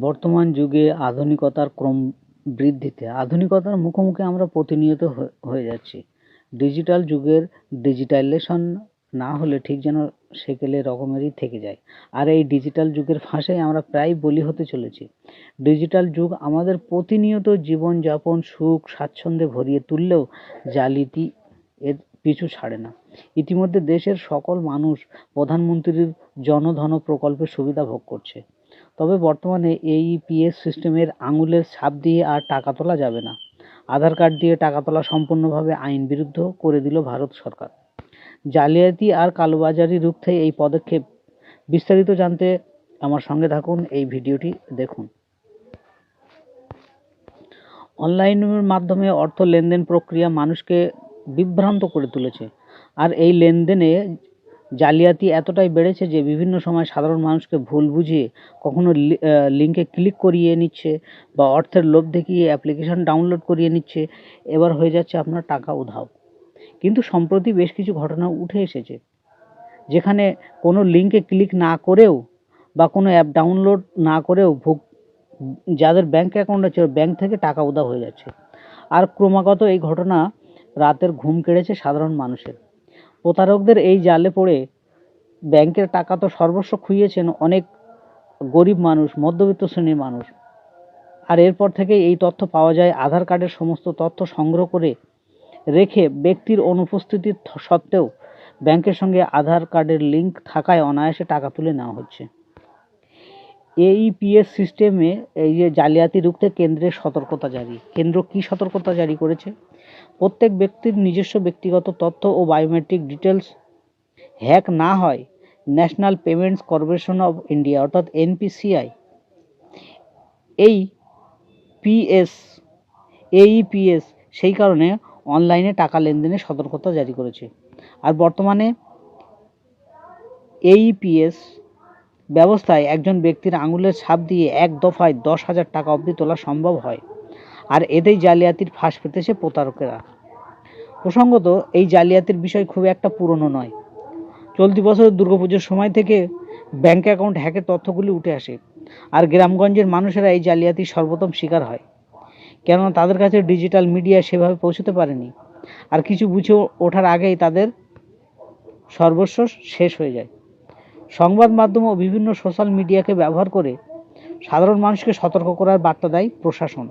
বর্তমান যুগে আধুনিকতার ক্রম বৃদ্ধিতে, আধুনিকতার মুখোমুখি আমরা প্রতিনিয়ত হয়ে- যাচ্ছি। ডিজিটাল যুগের ডিজিটাইলেশন না হলে ঠিক যেন সেকেলে রকমেরই থেকে যায়। আর এই ডিজিটাল যুগের ফাঁসে আমরা প্রায় বলি হতে চলেছি। ডিজিটাল যুগ আমাদের প্রতিনিয়ত জীবনযাপন, সুখ, স্বাচ্ছন্দ্যে ভরিয়ে তুললেও জালিতি এর পিছু ছাড়ে না। ইতিমধ্যে দেশের সকল মানুষ প্রধানমন্ত্রীর জনধন প্রকল্পের সুবিধা ভোগ করছে। তবে বর্তমানে এই পিএস সিস্টেমের আঙুলের ছাপ দিয়ে আর টাকা তোলা যাবে না। আধার কার্ড দিয়ে টাকা তোলা সম্পূর্ণভাবে আইন বিরুদ্ধ করে দিল ভারত সরকার। জালিয়াতি আর কালোবাজারি রুখতে এই পদক্ষেপ। বিস্তারিত জানতে আমার সঙ্গে থাকুন, এই ভিডিওটি দেখুন। অনলাইনের মাধ্যমে অর্থ লেনদেন প্রক্রিয়া মানুষকে বিভ্রান্ত করে তুলেছে। আর এই লেনদেনে জালিয়াতি এতটাই বেড়েছে যে বিভিন্ন সময় সাধারণ মানুষকে ভুল বুঝিয়ে কখনো লিঙ্কে ক্লিক করিয়ে নিচ্ছে বা অর্থের লোভ দেখিয়ে অ্যাপ্লিকেশন ডাউনলোড করিয়ে নিচ্ছে। এবার হয়ে যাচ্ছে আপনার টাকা উধাও। কিন্তু সম্প্রতি বেশ কিছু ঘটনা উঠে এসেছে, যেখানে কোনো লিঙ্কে ক্লিক না করেও বা কোনো অ্যাপ ডাউনলোড না করেও ভুগ যাদের ব্যাংক অ্যাকাউন্ট আছে ব্যাংক থেকে টাকা উধাও হয়ে যাচ্ছে। আর ক্রমাগত এই ঘটনা রাতের ঘুম কেড়েছে সাধারণ মানুষের। প্রতারকদের এই জালে পড়ে ব্যাংকের টাকা তো সর্বস্ব খুইয়েছেন অনেক গরিব মানুষ, মধ্যবিত্ত শ্রেণির মানুষ। আর এরপর থেকে এই তথ্য পাওয়া যায়, আধার কার্ডের সমস্ত তথ্য সংগ্রহ করে রেখে ব্যক্তির অনুপস্থিতির সত্ত্বেও ব্যাংকের সঙ্গে আধার কার্ডের লিঙ্ক থাকায় অনায়াসে টাকা তুলে নেওয়া হচ্ছে। এইপিএস সিস্টেমে এই যে জালিয়াতি রুখতে কেন্দ্রের সতর্কতা জারি। কেন্দ্র কি সতর্কতা জারি করেছে? প্রত্যেক ব্যক্তির নিজস্ব ব্যক্তিগত তথ্য ও বায়োমেট্রিক ডিটেলস হ্যাক না হয় national payments corporation of India অর্থাৎ এনপিসিআই এই পিএস এইপিএস সেই কারণে অনলাইনে টাকা লেনদেনের সতর্কতা জারি করেছে। আর বর্তমানে এইপিএস ব্যবস্থায় একজন ব্যক্তির আঙুলের ছাপ দিয়ে এক দফায় দশ হাজার টাকা অবধি তোলা সম্ভব হয় আর এতেই জালিয়াতির ফাঁস পেতেছে প্রতারকেরা। প্রসঙ্গত, এই জালিয়াতির বিষয় খুব একটা পুরনো নয়। চলতি বছর দুর্গাপুজোর সময় থেকে ব্যাংক অ্যাকাউন্ট হ্যাকের তথ্যগুলি উঠে আসে আর গ্রামগঞ্জের মানুষেরা এই জালিয়াতির সর্বপ্রথম শিকার হয়। কেননা তাদের কাছে ডিজিটাল মিডিয়া সেভাবে পৌঁছতে পারেনি। আর কিছু বুঝে ওঠার আগেই তাদের সর্বস্ব শেষ হয়ে যায়। সংবাদ মাধ্যম ও বিভিন্ন সোশ্যাল মিডিয়াকে ব্যবহার করে সাধারণ মানুষকে সতর্ক করার বার্তা দেয় প্রশাসন।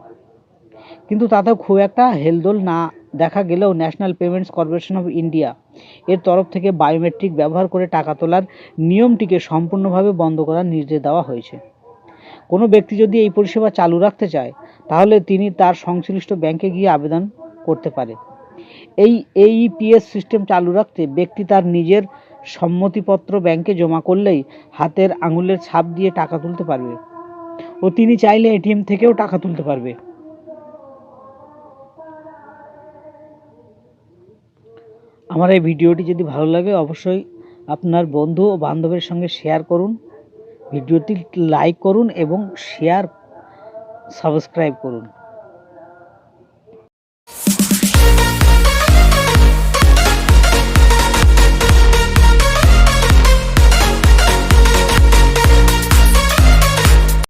কিন্তু তাতেও খুব একটা হেলদোল না দেখা গেলেও national payments corporation of India এর তরফ থেকে বায়োমেট্রিক ব্যবহার করে টাকা তোলার নিয়মটিকে সম্পূর্ণভাবে বন্ধ করার নির্দেশ দেওয়া হয়েছে। কোনো ব্যক্তি যদি এই পরিষেবা চালু রাখতে চায়, তাহলে তিনি তার সংশ্লিষ্ট ব্যাংকে গিয়ে আবেদন করতে পারে। এই এইপিএস সিস্টেম চালু রাখতে ব্যক্তি তার নিজের সম্মতিপত্র ব্যাংকে জমা করলেই হাতের আঙুলের ছাপ দিয়ে টাকা তুলতে পারবে। ও তিনি চাইলে এটিএম থেকেও টাকা তুলতে পারবে। আমার এই ভিডিওটি যদি ভালো লাগে, অবশ্যই আপনার বন্ধু ও বান্ধবের সঙ্গে শেয়ার করুন। ভিডিওটি লাইক করুন এবং শেয়ার সাবস্ক্রাইব করুন।